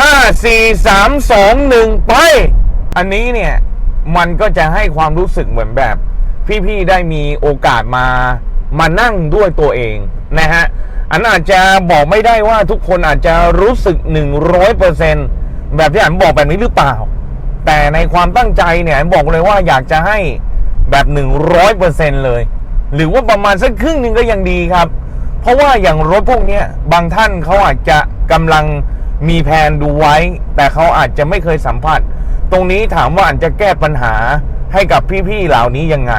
ห้าสี่สามสองหนึ่งไป อันนี้เนี่ย มันก็จะให้ความรู้สึกเหมือนแบบ พี่ๆได้มีโอกาสมามานั่งด้วยตัวเองนะฮะ อันอาจจะบอกไม่ได้ว่าทุกคนอาจจะรู้สึก 100%แบบที่อันบอกแบบนี้หรือเปล่า แต่ในความตั้งใจเนี่ยอันบอกเลยว่าอยากจะให้แบบ 100%เลย หรือว่าประมาณสักครึ่งหนึ่งก็ยังดีครับ เพราะว่าอย่างรถพวกนี้บางท่านเขาอาจจะกำลัง มีแผนดูไว้ แต่เขาอาจจะไม่เคยสัมผัส ตรงนี้ถามว่าอันจะแก้ปัญหาให้กับพี่ๆเหล่านี้ยังไง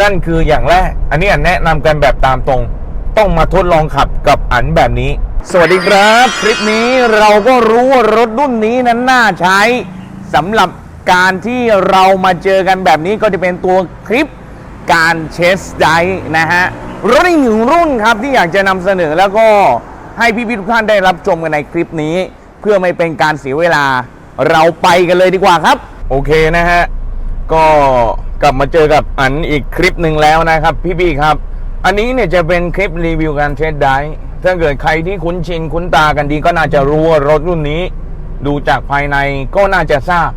นั่นคืออย่างแรก อันนี้แนะนำกันแบบตามตรง ต้องมาทดลองขับกับอันแบบนี้ สวัสดีครับ คลิปนี้เราก็รู้ว่ารถรุ่นนี้นั้นน่าใช้สำหรับการที่เรามาเจอกันแบบนี้ก็จะเป็นตัวคลิปการเชสไดนะฮะรถอีกหนึ่งรุ่นครับที่อยากจะนำเสนอแล้วก็ ให้พี่ๆทุกท่านได้รับชมกันในคลิปนี้ เพื่อไม่เป็นการเสียเวลา เราไปกันเลยดีกว่าครับ โอเคนะฮะก็กลับมาเจอกับอันอีกคลิปหนึ่งแล้วนะครับพี่ๆครับ อันนี้เนี่ยจะเป็นคลิปรีวิวการเทสได้ถ้าเกิดใครที่คุ้นชินคุ้นตากันดีก็น่าจะรู้ว่ารถรุ่นนี้ ดูจากภายในก็น่าจะทราบ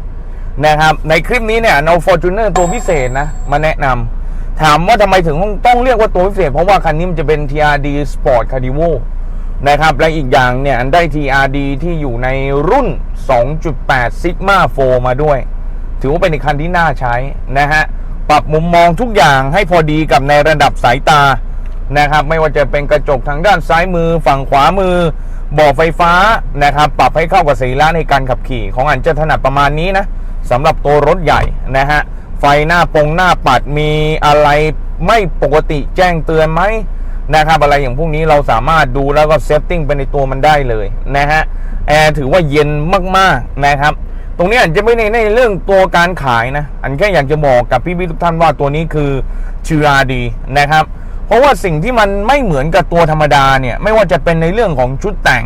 นะครับในคลิปนี้เนี่ยเอา Fortuner ตัวพิเศษนะมาแนะนำถามว่าทำไมถึงต้องเรียกว่าตัวพิเศษ เพราะว่าคันนี้มันจะเป็น TRD Sport Carnival นะครับ และอีกอย่างเนี่ยอันได้ TRD ที่อยู่ในรุ่น 2.8 Sigma 4 มาด้วย ถือว่าเป็นอีกคันที่น่าใช้นะฮะ ปรับมุมมองทุกอย่างให้พอดีกับในระดับสายตานะครับ ไม่ว่าจะเป็นกระจกทางด้านซ้ายมือฝั่งขวามือบ่อไฟฟ้านะครับ ปรับให้เข้ากับสีล้าในการขับขี่ ของอันจะถนัดประมาณนี้นะสำหรับตัวรถใหญ่นะฮะ ไฟหน้าปงหน้าปัดมีอะไรไม่ปกติแจ้งเตือนไหม นะครับอะไรอย่างพวกนี้เราสามารถดูแล้วก็เซตติ้งไปในตัวมันได้เลยนะฮะแอร์ถือว่าเย็นมากๆนะครับ ตรงนี้อันจะไม่ในในเรื่องตัวการขายนะ อันแค่อยากจะบอกกับพี่ๆทุกท่านว่าตัวนี้คือ GRD นะครับ เพราะว่าสิ่งที่มันไม่เหมือนกับตัวธรรมดาเนี่ยไม่ว่าจะเป็นในเรื่องของชุดแต่ง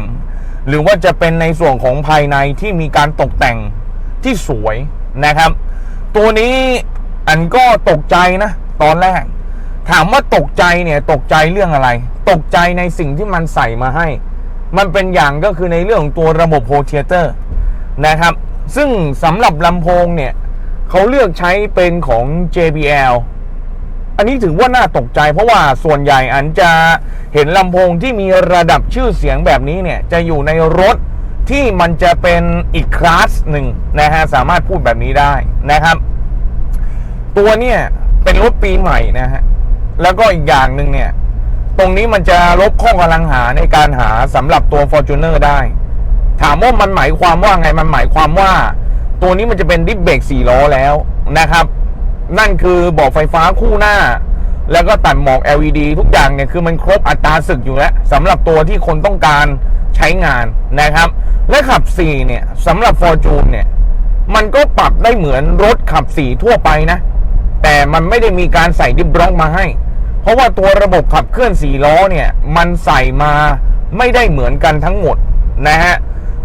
หรือว่าจะเป็นในส่วนของภายในที่มีการตกแต่งที่สวยนะครับ ตัวนี้อันก็ตกใจนะ ตอนแรก ถามว่าตกใจเนี่ยตกใจเรื่องอะไร ตกใจในสิ่งที่มันใส่มาให้ มันเป็นอย่างก็คือในเรื่องของตัวระบบโฮเทเตอร์นะครับ ซึ่งสำหรับลำโพงเนี่ยเขาเลือกใช้เป็นของ JBL อันนี้ถือว่าน่าตกใจ เพราะว่าส่วนใหญ่อันจะเห็นลำโพงที่มีระดับชื่อเสียงแบบนี้เนี่ยจะอยู่ในรถที่มันจะเป็นอีกคลาสหนึ่งนะฮะสามารถพูดแบบนี้ได้นะครับ ตัวเนี่ยเป็นรถปีใหม่นะฮะ แล้วก็อีกอย่างหนึ่งเนี่ย ตรงนี้มันจะลบข้อกำลังหาในการหาสำหรับตัว Fortuner ได้ ถามว่ามันหมายความว่าไงมันหมายความว่า ตัวนี้มันจะเป็นดิสเบรก4ล้อแล้วนะครับ นั่นคือบอกไฟฟ้าคู่หน้า แล้วก็ตัดหมอก LED ทุกอย่างเนี่ยคือมันครบอัตราศึกอยู่แล้วสำหรับตัวที่คนต้องการใช้งานนะครับ และขับ 4 เนี่ยสำหรับ Fortune เนี่ย มันก็ปรับได้เหมือนรถขับ 4 ทั่วไปนะ แต่มันไม่ได้มีการใส่ดิฟบล็อกมาให้ เพราะว่าตัวระบบขับเคลื่อน4ล้อเนี่ยมันใส่มาไม่ได้เหมือนกันทั้งหมดนะฮะ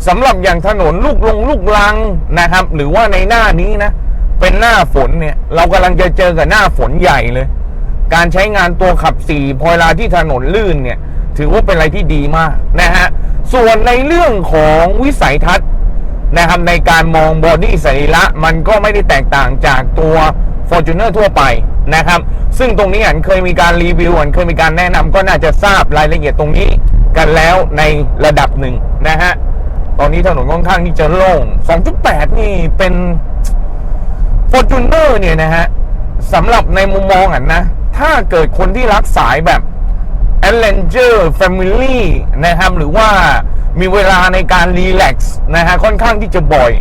สำหรับอย่างถนนลูกลงลูกลังนะครับ หรือว่าในหน้านี้นะ เป็นหน้าฝนเนี่ย เรากำลังจะเจอกับหน้าฝนใหญ่เลย การใช้งานตัวขับ4พอเวลาที่ถนนลื่นเนี่ย ถือว่าเป็นอะไรที่ดีมากนะฮะส่วนในเรื่องของวิสัยทัศน์นะครับในการมองบอดี้สรีระมันก็ไม่ได้แตกต่างจากตัว Fortuner ทั่วไป นะครับ ซึ่งตรงนี้อันเคยมีการรีวิวอันเคยมีการแนะนำก็น่าจะทราบรายละเอียดตรงนี้กันแล้วในระดับหนึ่งนะฮะตอนนี้ถนนค่อนข้างที่จะโล่ง 2.8 นี่เป็น Fortuner เนี่ยนะฮะสำหรับในมุมมองอันนะ ถ้าเกิดคนที่รักสายแบบ a d v e n t u r e Family นะครับ หรือว่ามีเวลาในการรีแลกซ์นะฮะค่อนข้างที่จะบ่อย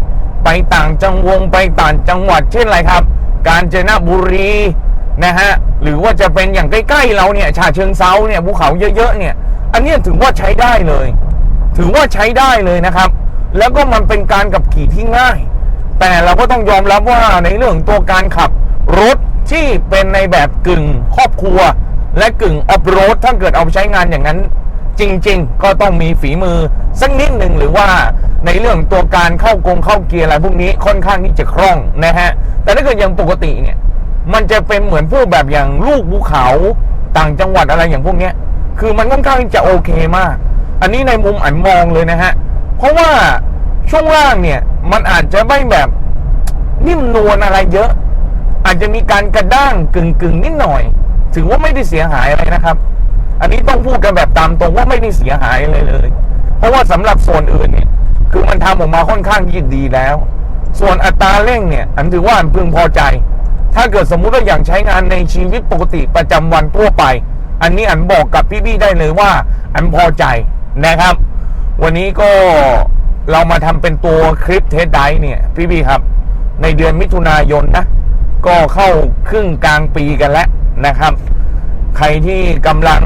ไปต่างจังหวงไปต่างจังหวัดเช่นอะไรครับ การเจนบุรี นะฮะหรือว่าจะเป็นอย่างใกล้ๆเราเนี่ยชาเชิงเซาเนี่ยภูเขาเยอะๆเนี่ย อันนี้ถือว่าใช้ได้เลย ถือว่าใช้ได้เลยนะครับ แล้วก็มันเป็นการขับขี่ที่ง่าย แต่เราก็ต้องยอมรับว่าในเรื่องตัวการขับรถที่เป็นในแบบกึ่งครอบครัว และกึ่งออฟโรดถ้าเกิดเอาไปใช้งานอย่างนั้น จริง ๆ ก็ต้องมีฝีมือสักนิดหนึ่งหรือว่าในเรื่องตัวการเข้ากงเข้าเกียร์อะไรพวกนี้ค่อนข้างที่จะคล่องนะฮะแต่ถ้าเกิดอย่างปกติเนี่ย มันจะเป็นเหมือนพวกแบบอย่างลูกภูเขาต่างจังหวัดอะไรอย่างพวกเนี้ย คือมันค่อนข้างจะโอเคมาก อันนี้ในมุมอันมองเลยนะฮะ เพราะว่าช่วงล่างเนี่ย มันอาจจะไม่แบบนิ่มนวลอะไรเยอะ อาจจะมีการกระด้างกึ่งกึ่งๆนิดหน่อย ถือว่าไม่ได้เสียหายอะไรนะครับ อันนี้ต้องพูดกันแบบตามตรงว่าไม่ได้เสียหายอะไรเลย เพราะว่าสำหรับส่วนอื่นเนี่ย คือมันทำออกมาค่อนข้างยิ่ดีแล้ว ส่วนอัตราเร่งเนี่ย อันถือว่าอันพึงพอใจ ถ้าเกิดสมมุติว่าอย่ากใช้งานในชีวิตปกติประจำวันทั่วไป อันนี้อันบอกกับพี่ๆได้เลยว่า อันพอใจนะครับ วันนี้ก็เรามาทำเป็นตัวคลิปเทสไดเนี่ยพี่ๆครับ ในเดือนมิถุนายนนะ ก็เข้าครึ่งกลางปีกันแล้วนะครับ ใครที่กำลัง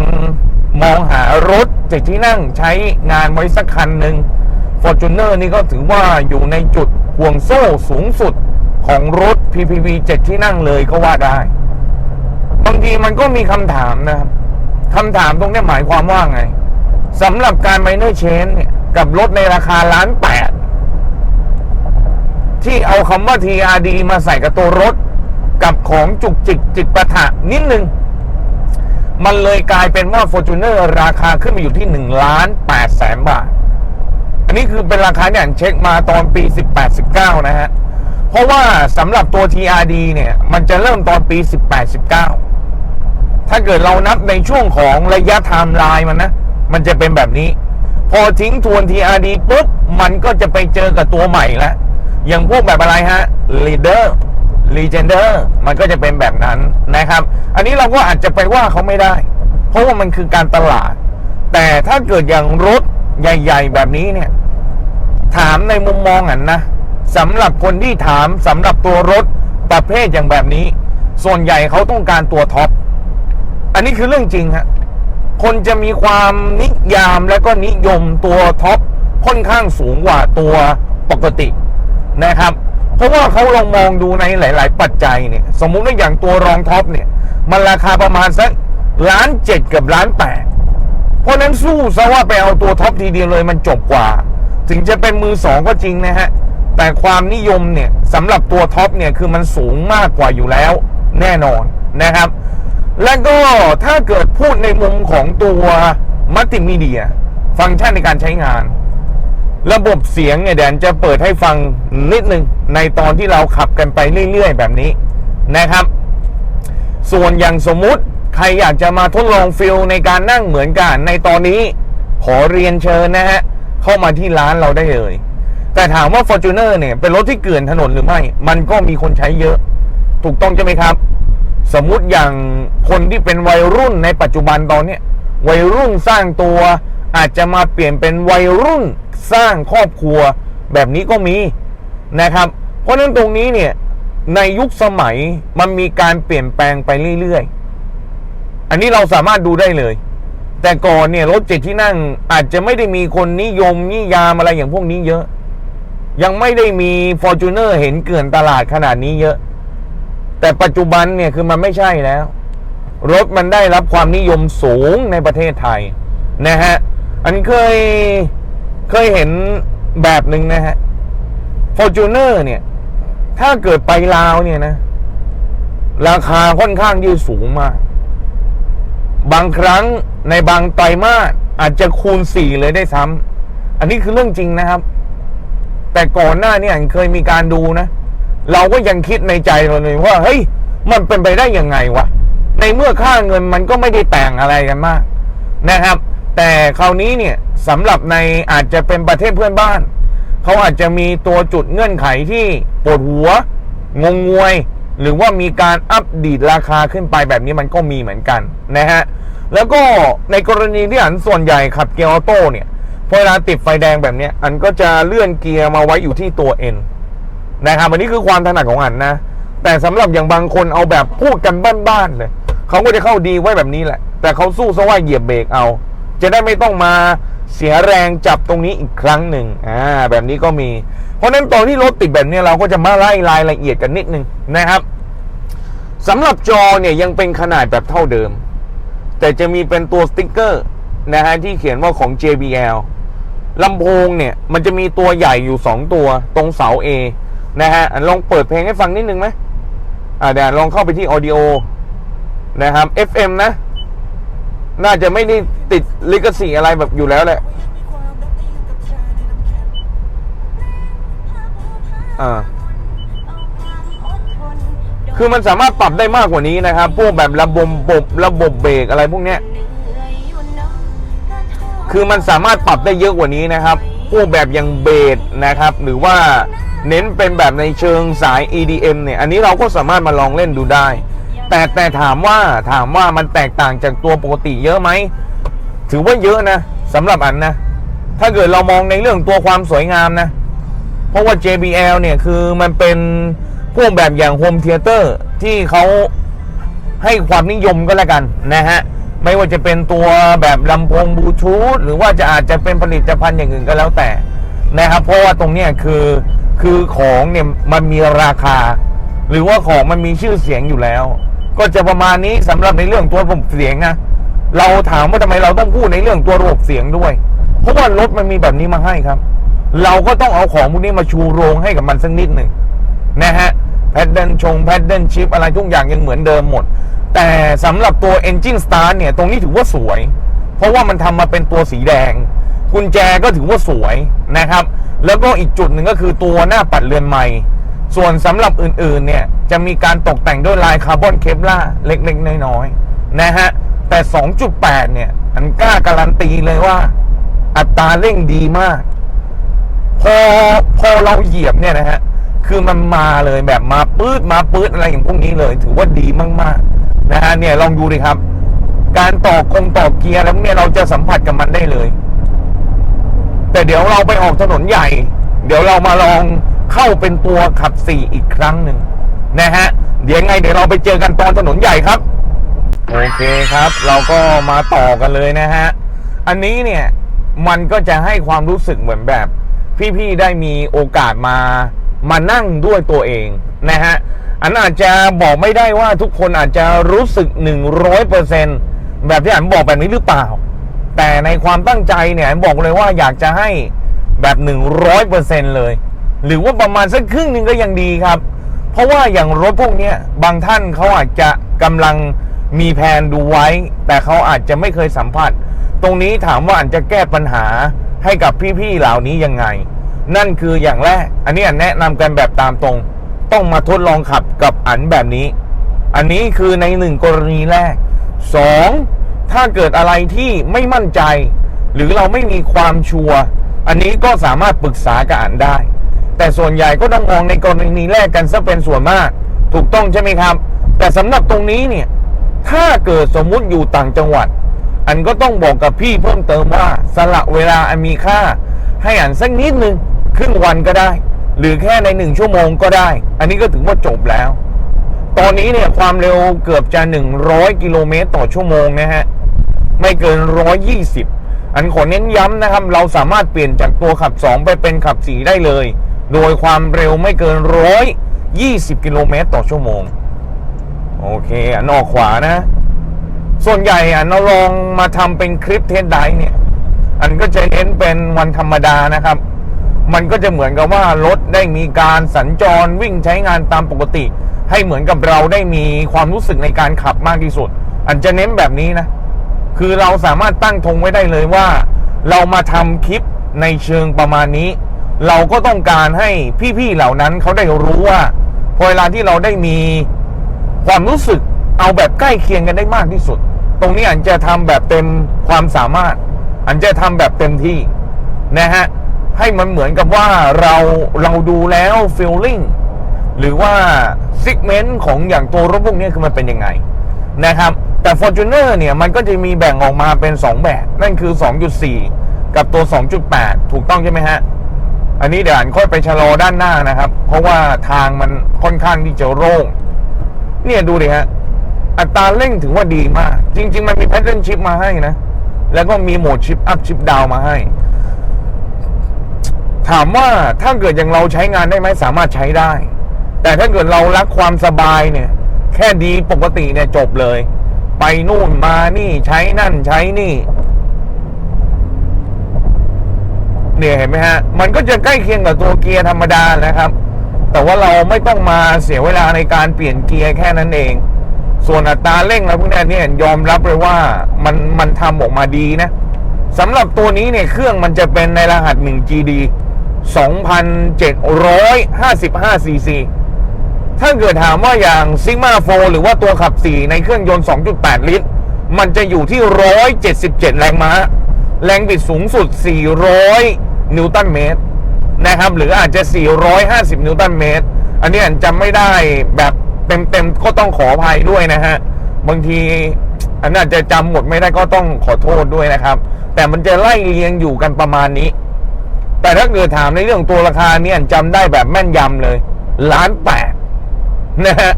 มองหารถเจ็ดที่นั่งใช้งานไว้สักคันหนึ่ง Fortuner นี่ก็ถือว่าอยู่ในจุดห่วงโซ่สูงสุด ของรถ PPV 7 ที่นั่งเลยก็ว่าได้ บางทีมันก็มีคำถามนะครับคำถามตรงนี้หมายความว่าไงสำหรับการ minor change เนี่ยกับรถในราคาล้านแปดที่เอาคำว่า TRD มาใส่กับตัวรถ กับของจุกจิกจิกประทะนิดนึง มันเลยกลายเป็นว่า Fortuner ราคาขึ้นมาอยู่ที่1ล้าน8แสนบาท อันนี้คือเป็นราคาเนี่ยเช็คมาตอนปี 18-19 นะฮะ เพราะว่าสำหรับตัว TRD เนี่ย มันจะเริ่มตอนปี 18-19 ถ้าเกิดเรานับในช่วงของระยะไทม์ไลน์มันนะ มันจะเป็นแบบนี้ พอทิ้งทวน TRD ปุ๊บ มันก็จะไปเจอกับตัวใหม่แล้วอย่างพวกแบบอะไรฮะ Leader Legender มันก็จะเป็นแบบนั้นนะครับ อันนี้เราก็อาจจะไปว่าเขาไม่ได้ เพราะว่ามันคือการตลาด แต่ถ้าเกิดอย่างรถใหญ่ ๆ แบบนี้เนี่ย ถามในมุมมองอันนะ สำหรับคนที่ถามสำหรับตัวรถประเภทอย่างแบบนี้ ส่วนใหญ่เขาต้องการตัวท็อป อันนี้คือเรื่องจริงฮะคนจะมีความนิยามและก็นิยมตัวท็อปค่อนข้างสูงกว่าตัวปกตินะครับ เพราะว่าเขาลองมองดูในหลาย ๆ ปัจจัยเนี่ย สมมุติว่าอย่างตัวรองท็อปเนี่ย มันราคาประมาณสักล้านเจ็ดกับล้านแปดเพราะนั้นสู้ซะว่าไปเอาตัวท็อปทีเดียวเลยมันจบกว่า ถึงจะเป็นมือสองก็จริงนะฮะ แต่ความนิยมเนี่ยสำหรับตัวท็อปเนี่ยคือมันสูงมากกว่าอยู่แล้วแน่นอนนะครับ และก็ถ้าเกิดพูดในมุมของตัวมัลติมีเดีย ฟังก์ชันในการใช้งาน ระบบเสียงเนี่ยแดนจะเปิดให้ฟังนิดนึงในตอนที่เราขับกันไปเรื่อย ๆ แบบนี้นะครับ ส่วนอย่างสมมุติใครอยากจะมาทดลองฟิลในการนั่งเหมือนกันในตอนนี้ ขอเรียนเชิญนะฮะ เข้ามาที่ร้านเราได้เลย แต่ถามว่า Fortuner เนี่ยเป็นรถที่เกลื่อนถนนหรือไม่ มันก็มีคนใช้เยอะ ถูกต้องใช่ไหมครับ สมมุติอย่างคนที่เป็นวัยรุ่นในปัจจุบันตอนเนี้ยวัยรุ่นสร้างตัว อาจจะมาเปลี่ยนเป็นวัยรุ่นสร้างครอบครัว แบบนี้ก็มีนะครับ เพราะฉะนั้นตรงนี้เนี่ยในยุคสมัยมันมีการเปลี่ยนแปลงไปเรื่อยๆ อันนี้เราสามารถดูได้เลย แต่ก่อนเนี่ยรถเจ็ดที่นั่งอาจจะไม่ได้มีคนนิยมนิยามอะไรอย่างพวกนี้เยอะ ยังไม่ได้มี f o r t u n e r เห็นเกลื่อนตลาดขนาดนี้เยอะ แต่ปัจจุบันเนี่ยคือมันไม่ใช่แล้ว รถมันได้รับความนิยมสูงในประเทศไทยนะฮะ อันเคยเคยเห็นแบบหนึ่งนะฮะ f o r t u n e r เนี่ย ถ้าเกิดไปลาวเนี่ยนะ ราคาค่อนข้างที่สูงมาก บางครั้งในบางไตรมาสอาจจะคูณสี่เลยได้ซ้ำอันนี้คือเรื่องจริงนะครับ แต่ก่อนหน้าเนี่ยเคยมีการดูนะ เราก็ยังคิดในใจเราเลยว่าเฮ้ยมันเป็นไปได้ยังไงวะในเมื่อค่าเงินมันก็ไม่ได้แต่งอะไรกันมากนะครับ แต่คราวนี้เนี่ยสำหรับในอาจจะเป็นประเทศเพื่อนบ้าน เขาอาจจะมีตัวจุดเงื่อนไขที่ปวดหัว งงงวย หรือว่ามีการอัปดีดราคาขึ้นไปแบบนี้มันก็มีเหมือนกันนะฮะแล้วก็ในกรณีที่อันส่วนใหญ่ขับเกียร์ออโต้เนี่ย พอเวลาติดไฟแดงแบบนี้อันก็จะเลื่อนเกียร์มาไว้อยู่ที่ตัว N นะครับอันนี้คือความถนัดของอันนะ แต่สำหรับอย่างบางคนเอาแบบพูดกันบ้านๆเลยเขาก็จะเข้าดีไว้แบบนี้แหละ แต่เขาสู้ซะว่าเหยียบเบรกเอา จะได้ไม่ต้องมาเสียแรงจับตรงนี้อีกครั้งหนึ่งอ่าแบบนี้ก็มี เพราะฉะนั้นตอนที่รถติดแบบนี้เราก็จะมาไล่รายละเอียดกันนิดนึงนะครับสำหรับจอเนี่ยยังเป็นขนาดแบบเท่าเดิม แต่จะมีเป็นตัวสติ๊กเกอร์นะฮะที่เขียนว่าของ JBL ลำโพงเนี่ย มันจะมีตัวใหญ่อยู่2ตัวตรงเสา A นะฮะลองเปิดเพลงให้ฟังนิดนึงไหมอ่าเดี๋ยวลองเข้าไปที่ Audio นะครับ FM นะ น่าจะไม่ได้ติดลิขสิทธิ์อะไรแบบอยู่แล้วแหละอ่าคือมันสามารถปรับได้มากกว่านี้นะครับ พวกแบบระบบบบระบบเบรกอะไรพวกเนี้ย คือมันสามารถปรับได้เยอะกว่านี้นะครับพวกแบบอย่างเบสนะครับ หรือว่าเน้นเป็นแบบในเชิงสาย EDM เนี่ย อันนี้เราก็สามารถมาลองเล่นดูได้ แต่แต่ถามว่าถามว่ามันแตกต่างจากตัวปกติเยอะไหม ถือว่าเยอะนะสำหรับอันนะ ถ้าเกิดเรามองในเรื่องตัวความสวยงามนะ เพราะว่า JBL เนี่ย คือมันเป็นพวกแบบอย่างโฮมเทเตอร์ที่เขาให้ความนิยมก็แล้วกันนะฮะ ไม่ว่าจะเป็นตัวแบบลำโพงบลูทูธหรือว่าจะอาจจะเป็นผลิตภัณฑ์อย่างอื่นก็แล้วแต่นะครับ เพราะว่าตรงเนี้ยคือคือของเนี่ยมันมีราคา หรือว่าของมันมีชื่อเสียงอยู่แล้ว ก็จะประมาณนี้สำหรับในเรื่องตัวระบบเสียงนะเราถามว่าทำไมเราต้องพูดในเรื่องตัวระบบเสียงด้วย เพราะว่ารถมันมีแบบนี้มาให้ครับ เราก็ต้องเอาของพวกนี้มาชูโรงให้กับมันสักนิดหนึ่งนะฮะแพดเดิลชงแพดเดิลชิปอะไรทุกอย่างยังเหมือนเดิมหมด แต่สำหรับตัว Engine Start เนี่ย ตรงนี้ถือว่าสวย เพราะว่ามันทำมาเป็นตัวสีแดง กุญแจก็ถือว่าสวยนะครับ แล้วก็อีกจุดหนึ่งก็คือตัวหน้าปัดเรือนไม้ส่วนสำหรับอื่นๆ เนี่ย จะมีการตกแต่งด้วยลายคาร์บอนเคปล่าเล็กๆ น้อยๆ นะฮะ แต่ 2.8 เนี่ย อันกล้าการันตีเลยว่า อัตราเร่งดีมาก พอพอเราเหยียบเนี่ยนะฮะ คือมันมาเลยแบบมาปื๊ดมาปื๊ดอะไรอย่างพวกนี้เลย ถือว่าดีมากๆ นะฮะเนี่ยลองดูดิครับ การต่อกงต่อเกียร์แล้วเนี่ยเราจะสัมผัสกับมันได้เลย แต่เดี๋ยวเราไปออกถนนใหญ่ เดี๋ยวเรามาลองเข้าเป็นตัวขับสี่อีกครั้งหนึ่งนะฮะเดี๋ยวไงเดี๋ยวเราไปเจอกันตอนถนนใหญ่ครับ โอเคครับ เราก็มาต่อกันเลยนะฮะอันนี้เนี่ยมันก็จะให้ความรู้สึกเหมือนแบบ พี่ๆได้มีโอกาสมามานั่งด้วยตัวเองนะฮะ อันอาจจะบอกไม่ได้ว่าทุกคนอาจจะรู้สึก 100%แบบที่อันบอกแบบนี้หรือเปล่า แต่ในความตั้งใจเนี่ยอันบอกเลยว่าอยากจะให้แบบ 100%เลย หรือว่าประมาณสักครึ่งหนึ่งก็ยังดีครับ เพราะว่าอย่างรถพวกนี้บางท่านเขาอาจจะกำลังมีแผนดูไว้ แต่เขาอาจจะไม่เคยสัมผัส ตรงนี้ถามว่าอันจะแก้ปัญหาให้กับพี่ๆเหล่านี้ยังไง นั่นคืออย่างแรก อันนี้อันแนะนำกันแบบตามตรง ต้องมาทดลองขับกับอันแบบนี้ อันนี้คือในหนึ่งกรณีแรกสองถ้าเกิดอะไรที่ไม่มั่นใจ หรือเราไม่มีความชัวร์อันนี้ก็สามารถปรึกษากับอันได้ แต่ส่วนใหญ่ก็ต้องมองในกรณีแรกกันซะเป็นส่วนมาก ถูกต้องใช่ไหมครับ แต่สำหรับตรงนี้เนี่ยถ้าเกิดสมมุติอยู่ต่างจังหวัด อันก็ต้องบอกกับพี่เพิ่มเติมว่าสละเวลาอันมีค่า ให้อันสักนิดนึงครึ่งวันก็ได้ หรือแค่ในหนึ่งชั่วโมงก็ได้ อันนี้ก็ถือว่าจบแล้ว ตอนนี้เนี่ยความเร็วเกือบจะ 100 กิโลเมตรต่อชั่วโมงนะฮะ ไม่เกิน 120 อันขอเน้นย้ำนะครับ เราสามารถเปลี่ยนจากตัวขับ 2 ไปเป็นขับ 4 ได้เลย โดยความเร็วไม่เกิน 120 กิโลเมตรต่อชั่วโมง โอเคอันออกขวานะ ส่วนใหญ่อันเราลองมาทำเป็นคลิปเทสไดเนี่ย อันก็จะเน้นเป็นวันธรรมดานะครับ มันก็จะเหมือนกับว่ารถได้มีการสัญจรวิ่งใช้งานตามปกติ ให้เหมือนกับเราได้มีความรู้สึกในการขับมากที่สุด อันจะเน้นแบบนี้นะ คือเราสามารถตั้งธงไว้ได้เลยว่า เรามาทำคลิปในเชิงประมาณนี้ เราก็ต้องการให้พี่ๆเหล่านั้นเขาได้รู้ว่าพอเวลาที่เราได้มีความรู้สึกเอาแบบใกล้เคียงกันได้มากที่สุด ตรงนี้อันจะทำแบบเต็มความสามารถ อันจะทำแบบเต็มที่นะฮะ ให้มันเหมือนกับว่าเราเราดูแล้วฟีลลิ่งหรือว่าซิกเมนต์ของอย่างตัวรถพวกนี้คือมันเป็นยังไงนะครับ แต่ Fortuner เนี่ย มันก็จะมีแบ่งออกมาเป็น 2 แบบ นั่นคือ 2.4 กับตัว 2.8 ถูกต้องใช่ไหมฮะ อันนี้เดี๋ยวอ่านค่อยไปชะลอด้านหน้านะครับ เพราะว่าทางมันค่อนข้างที่จะโล่งเนี่ยดูดิฮะ อัตราเร่งถือว่าดีมาก จริง ๆ มันมีแพทเทิร์นชิปมาให้นะ แล้วก็มีโหมดชิปอัพชิปดาวมาให้ ถามว่าถ้าเกิดอย่างเราใช้งานได้ไหมสามารถใช้ได้ แต่ถ้าเกิดเรารักความสบายเนี่ย แค่ดีปกติเนี่ยจบเลย ไปนู่นมานี่ใช้นั่นใช้นี่ เนี่ยเห็นไหมฮะ มันก็จะใกล้เคียงกับตัวเกียร์ธรรมดานะครับ แต่ว่าเราไม่ต้องมาเสียเวลาในการเปลี่ยนเกียร์แค่นั้นเอง ส่วนอัตราเร่งแล้วพวกนี้เนี่ยยอมรับเลยว่ามันมันทำออกมาดีนะสำหรับตัวนี้เนี่ยเครื่องมันจะเป็นในรหัส 1GD 2,755 ซีซีถ้าเกิดถามว่าอย่าง Sigma 4หรือว่าตัวขับ 4 ในเครื่องยนต์ 2.8 ลิตร มันจะอยู่ที่ 177 แรงม้า แรงบิดสูงสุด 400 นิวตันเมตรนะครับ หรืออาจจะ 450 นิวตันเมตร อันนี้จำไม่ได้แบบเต็มๆ ก็ต้องขออภัยด้วยนะฮะ บางทีอันนั้นอาจจะจำหมดไม่ได้ก็ต้องขอโทษด้วยนะครับ แต่มันจะไล่เรียงอยู่กันประมาณนี้ แต่ถ้าเกิดถามในเรื่องตัวราคาเนี่ยจำได้แบบแม่นยำเลยล้านแปดนะฮะ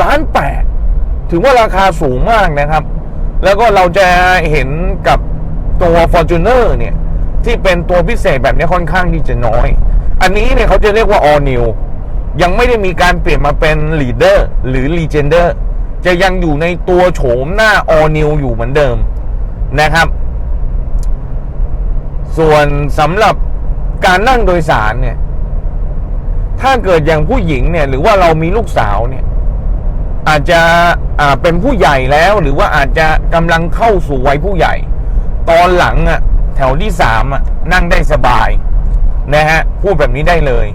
ล้านแปดถือว่าราคาสูงมากนะครับ แล้วก็เราจะเห็นกับตัว Fortuner เนี่ย ที่เป็นตัวพิเศษแบบนี้ค่อนข้างที่จะน้อย อันนี้เนี่ยเขาจะเรียกว่า all new ยังไม่ได้มีการเปลี่ยนมาเป็น leader หรือ legender จะยังอยู่ในตัวโฉมหน้า all new อยู่เหมือนเดิมนะครับ ส่วนสำหรับ การนั่งโดยสารเนี่ย ถ้าเกิดอย่างผู้หญิงเนี่ย หรือว่าเรามีลูกสาวเนี่ย อาจจะอ่าเป็นผู้ใหญ่แล้วหรือว่าอาจจะกำลังเข้าสู่วัยผู้ใหญ่ ตอนหลังอะ่ะ แถวที่สามอะนั่งได้สบายนะฮะพูดแบบนี้ได้เลย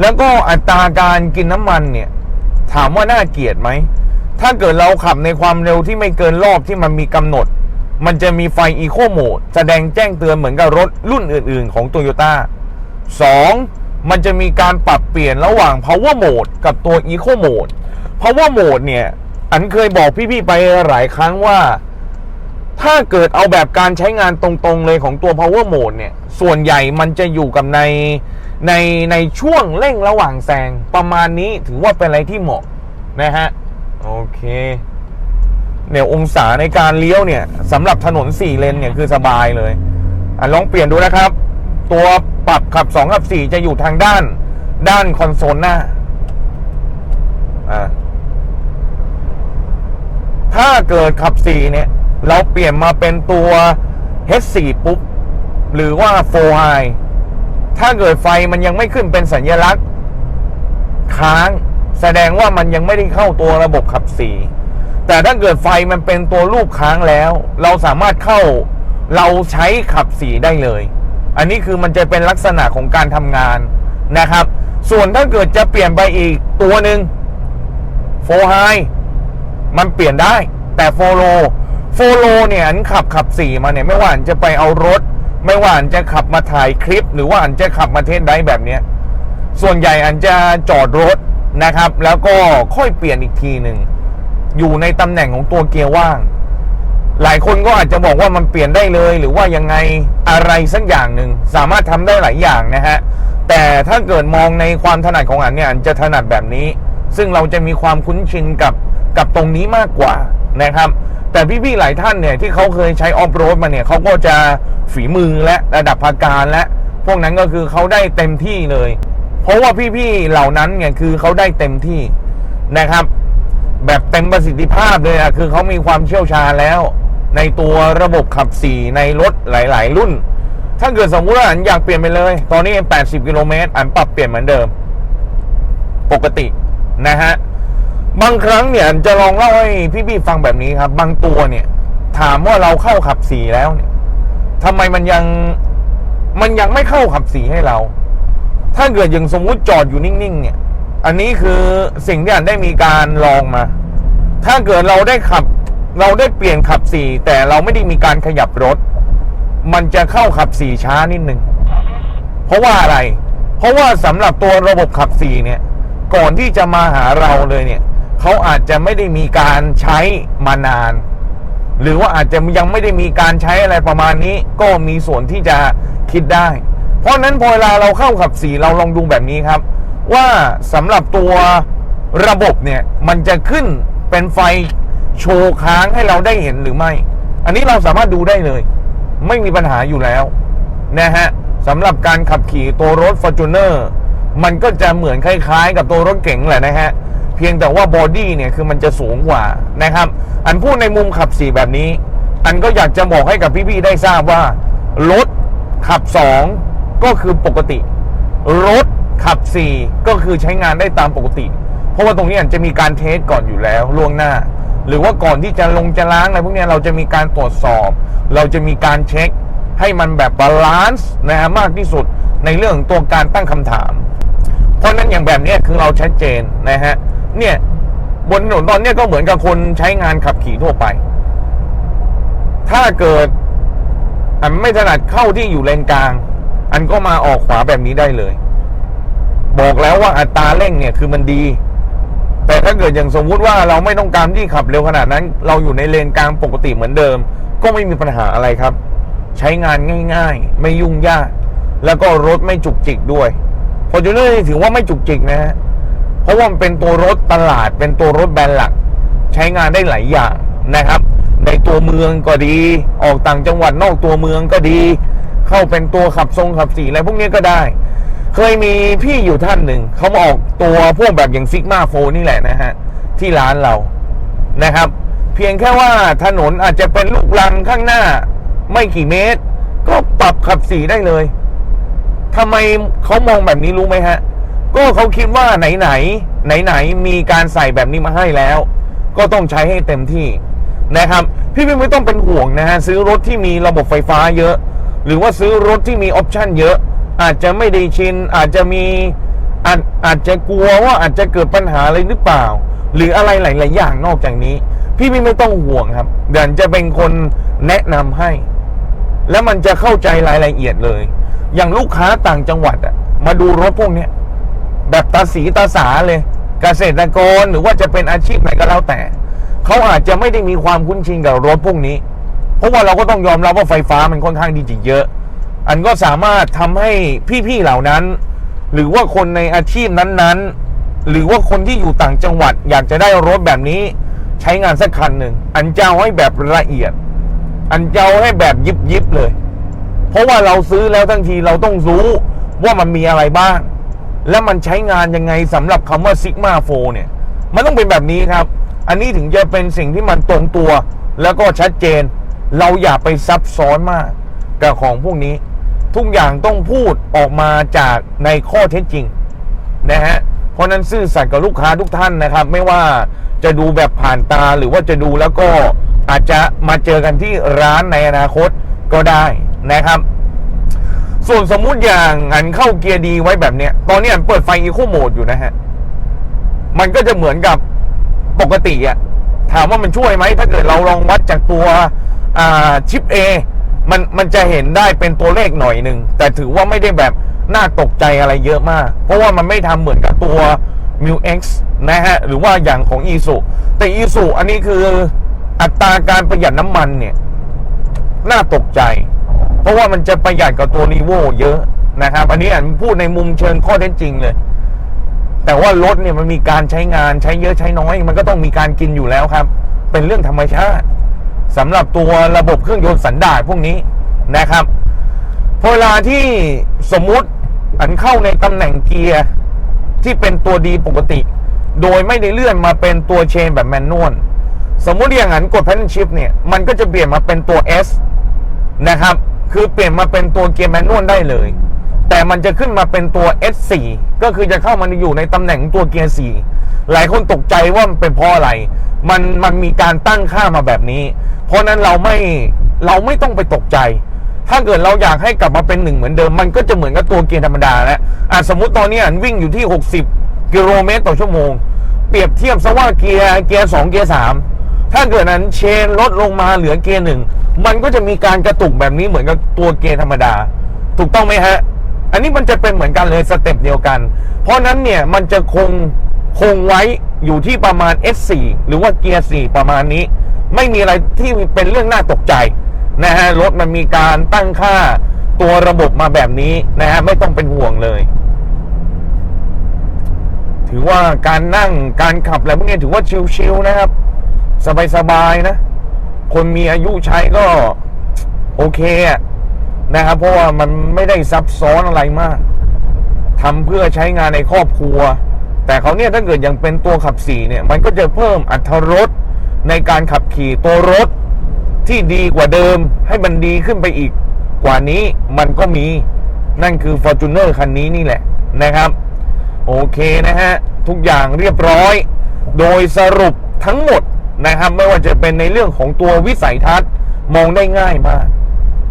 แล้วก็อัตราการกินน้ำมันเนี่ย ถามว่าน่าเกลียดไหมถ้าเกิดเราขับในความเร็วที่ไม่เกินรอบที่มันมีกำหนด มันจะมีไฟอีโคโหมด แสดงแจ้งเตือนเหมือนกับรถรุ่นอื่น ๆ ของโตโยต้า 2. มันจะมีการปรับเปลี่ยนระหว่าง power mode กับตัว eco mode power mode เนี่ย อันเคยบอกพี่ ๆ ไปหลายครั้งว่า ถ้าเกิดเอาแบบการใช้งานตรง ๆ เลยของตัว power mode เนี่ย ส่วนใหญ่มันจะอยู่กับในในในช่วงเร่งระหว่างแซงประมาณนี้ถือว่าเป็นอะไรที่เหมาะนะฮะ โอเคเนี่ยองศาในการเลี้ยวเนี่ยสำหรับถนน 4 เลนเนี่ยคือสบายเลย อะลองเปลี่ยนดูนะครับ ตัว ปรับขับ2ขับ4จะอยู่ทางด้าน ด้านคอนโซลหน้าถ้าเกิดขับ4เนี่ย เราเปลี่ยนมาเป็นตัว H4 ปุ๊บ หรือว่า 4 High ถ้าเกิดไฟมันยังไม่ขึ้นเป็นสัญลักษณ์ ค้างแสดงว่ามันยังไม่ได้เข้าตัวระบบขับ4แต่ถ้าเกิดไฟมันเป็นตัวรูปค้างแล้ว เราสามารถเข้าเราใช้ขับ4ได้เลย อันนี้คือมันจะเป็นลักษณะของการทำงานนะครับ ส่วนถ้าเกิดจะเปลี่ยนไปอีกตัวหนึ่งโฟไฮมันเปลี่ยนได้แต่โฟโลโฟโลเนี่ยอันขับขับ4มาเนี่ยไม่ว่าอันจะไปเอารถ ไม่ว่าอันจะขับมาถ่ายคลิป หรือว่าอันจะขับมาเทสได้แบบเนี้ยส่วนใหญ่อันจะจอดรถนะครับ แล้วก็ค่อยเปลี่ยนอีกทีหนึ่งอยู่ในตำแหน่งของตัวเกียร์ว่าง หลายคนก็อาจจะบอกว่ามันเปลี่ยนได้เลย หรือว่ายังไงอะไรสักอย่างหนึ่งสามารถทำได้หลายอย่างนะฮะแต่ถ้าเกิดมองในความถนัดของอันเนี่ยอันจะถนัดแบบนี้ ซึ่งเราจะมีความคุ้นชินกับกับตรงนี้มากกว่านะครับ แต่พี่ๆหลายท่านเนี่ยที่เขาเคยใช้ออฟโรดมาเนี่ยเขาก็จะฝีมือและระดับภาการและ พวกนั้นก็คือเขาได้เต็มที่เลย เพราะว่าพี่ๆเหล่านั้นเนี่ยคือเขาได้เต็มที่นะครับ แบบเต็มประสิทธิภาพเลยอะคือเขามีความเชี่ยวชาญแล้ว ในตัวระบบขับ4ในรถหลาย ๆ รุ่น ถ้าเกิดสมมติว่าอันอยากเปลี่ยนไปเลย ตอนนี้80กิโลเมตรอันปรับเปลี่ยนเหมือนเดิม ปกตินะฮะบางครั้งเนี่ยอันจะลองเล่าให้พี่ๆฟังแบบนี้ครับ บางตัวเนี่ย ถามว่าเราเข้าขับ4แล้วเนี่ยทำไมมันยังมันยังไม่เข้าขับ4ให้เรา ถ้าเกิดอย่างสมมุติจอดอยู่นิ่ง ๆ เนี่ย อันนี้คือสิ่งที่อันได้มีการลองมา ถ้าเกิดเราได้ขับ เราได้เปลี่ยนขับสี่แต่เราไม่ได้มีการขยับรถ มันจะเข้าขับสี่ช้านิดนึง เพราะว่าอะไร เพราะว่าสำหรับตัวระบบขับสี่เนี่ย ก่อนที่จะมาหาเราเลยเนี่ยเขาอาจจะไม่ได้มีการใช้มานาน หรือว่าอาจจะยังไม่ได้มีการใช้อะไรประมาณนี้ ก็มีส่วนที่จะคิดได้ เพราะฉะนั้นพอเวลาเราเข้าขับสี่เราลองดูแบบนี้ครับ ว่าสำหรับตัวระบบเนี่ย มันจะขึ้นเป็นไฟ โชว์ค้างให้เราได้เห็นหรือไม่ อันนี้เราสามารถดูได้เลย ไม่มีปัญหาอยู่แล้วนะฮะสำหรับการขับขี่ตัวรถ Fortuner มันก็จะเหมือนคล้าย ๆ กับตัวรถเก๋งแหละนะฮะ เพียงแต่ว่าบอดี้เนี่ยคือมันจะสูงกว่านะครับ อันพูดในมุมขับสี่แบบนี้ อันก็อยากจะบอกให้กับพี่ๆได้ทราบว่า รถขับสองก็คือปกติ รถขับ 4 ก็คือใช้งานได้ตามปกติ เพราะว่าตรงนี้อาจจะมีการเทสก่อนอยู่แล้วล่วงหน้า หรือว่าก่อนที่จะลงจะล้างอะไรพวกนี้เราจะมีการตรวจสอบ เราจะมีการเช็ค ให้มันแบบบาลานซ์นะฮะมากที่สุดในเรื่องของตัวการตั้งคำถาม เพราะนั้นอย่างแบบเนี้ยคือเราชัดเจนนะฮะเนี่ยบนถนนตอนเนี้ยก็เหมือนกับคนใช้งานขับขี่ทั่วไป ถ้าเกิดอันไม่ถนัดเข้าที่อยู่เลนกลาง อันก็มาออกขวาแบบนี้ได้เลย บอกแล้วว่าอัตราเร่งเนี่ยคือมันดี แต่ถ้าเกิดอย่างสมมุติว่าเราไม่ต้องการที่ขับเร็วขนาดนั้น เราอยู่ในเลนกลางปกติเหมือนเดิม ก็ไม่มีปัญหาอะไรครับ ใช้งานง่าย ๆ ไม่ยุ่งยาก แล้วก็รถไม่จุกจิกด้วยฟอร์จูเนอร์ถือว่าไม่จุกจิกนะฮะเพราะว่ามันเป็นตัวรถตลาดเป็นตัวรถแบรนด์หลัก ใช้งานได้หลายอย่างนะครับ ในตัวเมืองก็ดี ออกต่างจังหวัดนอกตัวเมืองก็ดี เข้าเป็นตัวขับทรงขับสีอะไรพวกนี้ก็ได้ เคยมีพี่อยู่ท่านหนึ่ง เขามาออกตัวพวกแบบอย่างซิกมาโฟนี่แหละนะฮะ ที่ร้านเรานะครับ เพียงแค่ว่าถนนอาจจะเป็นลูกรังข้างหน้า ไม่กี่เมตร ก็ปรับขับสีได้เลยทำไมเขามองแบบนี้รู้ไหมฮะ ก็เขาคิดว่าไหนไหน ไหนไหนมีการใส่แบบนี้มาให้แล้ว ก็ต้องใช้ให้เต็มที่นะครับ พี่พี่ไม่ต้องเป็นห่วงนะฮะ ซื้อรถที่มีระบบไฟฟ้าเยอะ หรือว่าซื้อรถที่มีออปชั่นเยอะ อาจจะไม่ได้ชิน อาจจะมีอาจอาจจะกลัวว่าอาจจะเกิดปัญหาอะไรหรือเปล่า หรืออะไรหลาย ๆ อย่างนอกจากนี้ พี่พี่ไม่ต้องห่วงครับเดี๋ยวจะเป็นคนแนะนำให้ แล้วมันจะเข้าใจรายละเอียดเลย อย่างลูกค้าต่างจังหวัดอะมาดูรถพวกเนี้ยแบบตาสีตาสาเลยเกษตรกรหรือว่าจะเป็นอาชีพไหนก็แล้วแต่ เขาอาจจะไม่ได้มีความคุ้นชินกับรถพวกนี้ เพราะว่าเราก็ต้องยอมรับว่าไฟฟ้ามันค่อนข้างที่จะเยอะ อันก็สามารถทำให้พี่ๆเหล่านั้น หรือว่าคนในอาชีพนั้นๆ หรือว่าคนที่อยู่ต่างจังหวัด อยากจะได้รถแบบนี้ ใช้งานสักคันหนึ่งอันจะเอาให้แบบละเอียด อันจะเอาให้แบบยิบยิบๆเลย เพราะว่าเราซื้อแล้วทั้งทีเราต้องรู้ว่ามันมีอะไรบ้าง และมันใช้งานยังไงสำหรับคำว่าซิกมาโฟเนี่ย มันต้องเป็นแบบนี้ครับ อันนี้ถึงจะเป็นสิ่งที่มันตรงตัว แล้วก็ชัดเจน เราอย่าไปซับซ้อนมากกับของพวกนี้ ทุกอย่างต้องพูดออกมาจากในข้อเท็จจริงนะฮะเพราะนั้นซื่อสัตย์กับลูกค้าทุกท่านนะครับ ไม่ว่าจะดูแบบผ่านตาหรือว่าจะดูแล้วก็อาจจะมาเจอกันที่ร้านในอนาคตก็ได้นะครับ ส่วนสมมุติอย่างอันเข้าเกียร์ดีไว้แบบเนี้ย ตอนนี้เปิดไฟอีโคโหมดอยู่นะฮะ มันก็จะเหมือนกับปกติอะถามว่ามันช่วยไหม ถ้าเกิดเราลองวัดจากตัวชิป A มันมันจะเห็นได้เป็นตัวเลขหน่อยหนึ่งแต่ถือว่าไม่ได้แบบน่าตกใจอะไรเยอะมาก เพราะว่ามันไม่ทำเหมือนกับตัว m u X นะฮะ หรือว่าอย่างของ e s u แต่ e s u อันนี้คืออัตราการประหยัดน้ำมันเนี่ย น่าตกใจ เพราะว่ามันจะประหยัดกับตัวรีโวเยอะนะครับ อันนี้อันพูดในมุมเชิงข้อเท็จจริงเลย แต่ว่ารถเนี่ยมันมีการใช้งานใช้เยอะใช้น้อย มันก็ต้องมีการกินอยู่แล้วครับ เป็นเรื่องธรรมชาติ สำหรับตัวระบบเครื่องยนต์สันดาปพวกนี้นะครับพอเวลาที่สมมุติอันเข้าในตำแหน่งเกียร์ที่เป็นตัวดีปกติ โดยไม่ได้เลื่อนมาเป็นตัวเชนแบบแมนนวลสมมุติอย่างนั้นกด paddle shift เนี่ยมันก็จะเปลี่ยนมาเป็นตัว S นะครับ คือเปลี่ยนมาเป็นตัวเกียร์แมนนวลได้เลย แต่มันจะขึ้นมาเป็นตัว S4 ก็คือจะเข้ามาอยู่ในตำแหน่งตัวเกียร์4หลายคนตกใจว่ามันเป็นเพราะอะไร มันมันมีการตั้งค่ามาแบบนี้ เพราะนั้นเราไม่เราไม่ต้องไปตกใจ ถ้าเกิดเราอยากให้กลับมาเป็นหนึ่งเหมือนเดิม มันก็จะเหมือนกับตัวเกียร์ธรรมดาแล้วอะสมมติตอนนี้อันวิ่งอยู่ที่ 60 กิโลเมตรต่อชั่วโมง เปรียบเทียบซะว่าเกียร์เกียร์สองเกียร์สามถ้าเกิดนั้นเชนลดลงมาเหลือเกียร์หนึ่งมันก็จะมีการกระตุกแบบนี้เหมือนกับตัวเกียร์ธรรมดา ถูกต้องไหมฮะ อันนี้มันจะเป็นเหมือนกันเลยสเต็ปเดียวกัน เพราะนั้นเนี่ยมันจะคงคงไว้ อยู่ที่ประมาณ S4 หรือว่าเกียร์ 4 ประมาณนี้ ไม่มีอะไรที่เป็นเรื่องน่าตกใจนะฮะรถมันมีการตั้งค่าตัวระบบมาแบบนี้นะฮะไม่ต้องเป็นห่วงเลย ถือว่าการนั่งการขับอะไรพวกนี้ถือว่าชิลๆนะครับ สบายๆนะ คนมีอายุใช้ก็โอเคนะครับ เพราะว่ามันไม่ได้ซับซ้อนอะไรมากทำเพื่อใช้งานในครอบครัว แต่เขาเนี่ยถ้าเกิดยังเป็นตัวขับสี่เนี่ย มันก็จะเพิ่มอัตรรสในการขับขี่ตัวรถที่ดีกว่าเดิมให้มันดีขึ้นไปอีก กว่านี้มันก็มีนั่นคือ Fortuner คันนี้นี่แหละนะครับ โอเคนะฮะ ทุกอย่างเรียบร้อย โดยสรุปทั้งหมดนะครับ ไม่ว่าจะเป็นในเรื่องของตัววิสัยทัศน์มองได้ง่ายมาก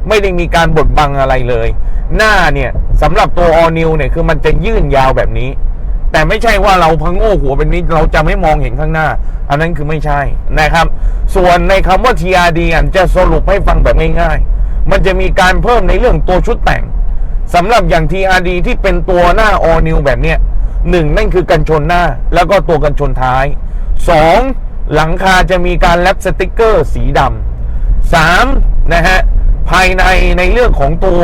ไม่ได้มีการบดบังอะไรเลย หน้าเนี่ยสำหรับตัว all new เนี่ยคือมันจะยื่นยาวแบบนี้ แต่ไม่ใช่ว่าเราพังโง่หัวเป็นนี้เราจะไม่มองเห็นข้างหน้า อันนั้นคือไม่ใช่นะครับ ส่วนในคำว่า TRD อันจะสรุปให้ฟังแบบง่ายๆมันจะมีการเพิ่มในเรื่องตัวชุดแต่งสำหรับอย่าง TRD ที่เป็นตัวหน้า all new แบบเนี้ยหนึ่งนั่นคือกันชนหน้า แล้วก็ตัวกันชนท้ายสองหลังคาจะมีการแลปสติกเกอร์สีดำสามนะฮะภายในในเรื่องของตัว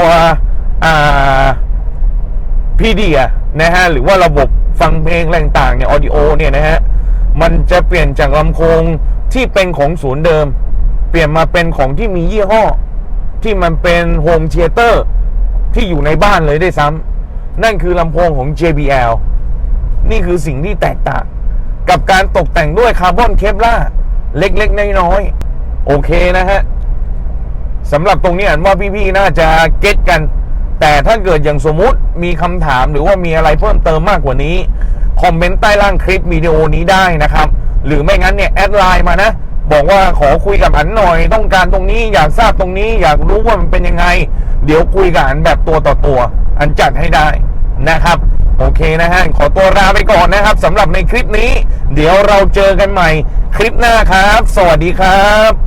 พีเดียนะฮะหรือว่าระบบ ฟังเพลงอะไรต่างเนี่ยออดิโอเนี่ยนะฮะมันจะเปลี่ยนจากลำโพงที่เป็นของศูนย์เดิม เปลี่ยนมาเป็นของที่มียี่ห้อ ที่มันเป็นโฮมเทเตอร์ที่อยู่ในบ้านเลยได้ซ้ำนั่นคือลำโพงของ JBL นี่คือสิ่งที่แตกต่าง กับการตกแต่งด้วยคาร์บอนเคปล่าเล็กๆ น้อยๆ โอเคนะฮะสำหรับตรงนี้อ่านว่าพี่ ๆ น่าจะเก็ตกัน แต่ถ้าเกิดอย่างสมมุติมีคำถามหรือว่ามีอะไรเพิ่มเติมมากกว่านี้ คอมเมนต์ใต้ล่างคลิปวิดีโอนี้ได้นะครับ หรือไม่งั้นเนี่ยแอดไลน์มานะ บอกว่าขอคุยกับอันหน่อย ต้องการตรงนี้อยากทราบตรงนี้ อยากรู้ว่ามันเป็นยังไง เดี๋ยวคุยกับอันแบบตัวต่อตัว อันจัดให้ได้นะครับ โอเคนะฮะ ขอตัวลาไปก่อนนะครับสำหรับในคลิปนี้ เดี๋ยวเราเจอกันใหม่คลิปหน้าครับ สวัสดีครับ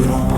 you don't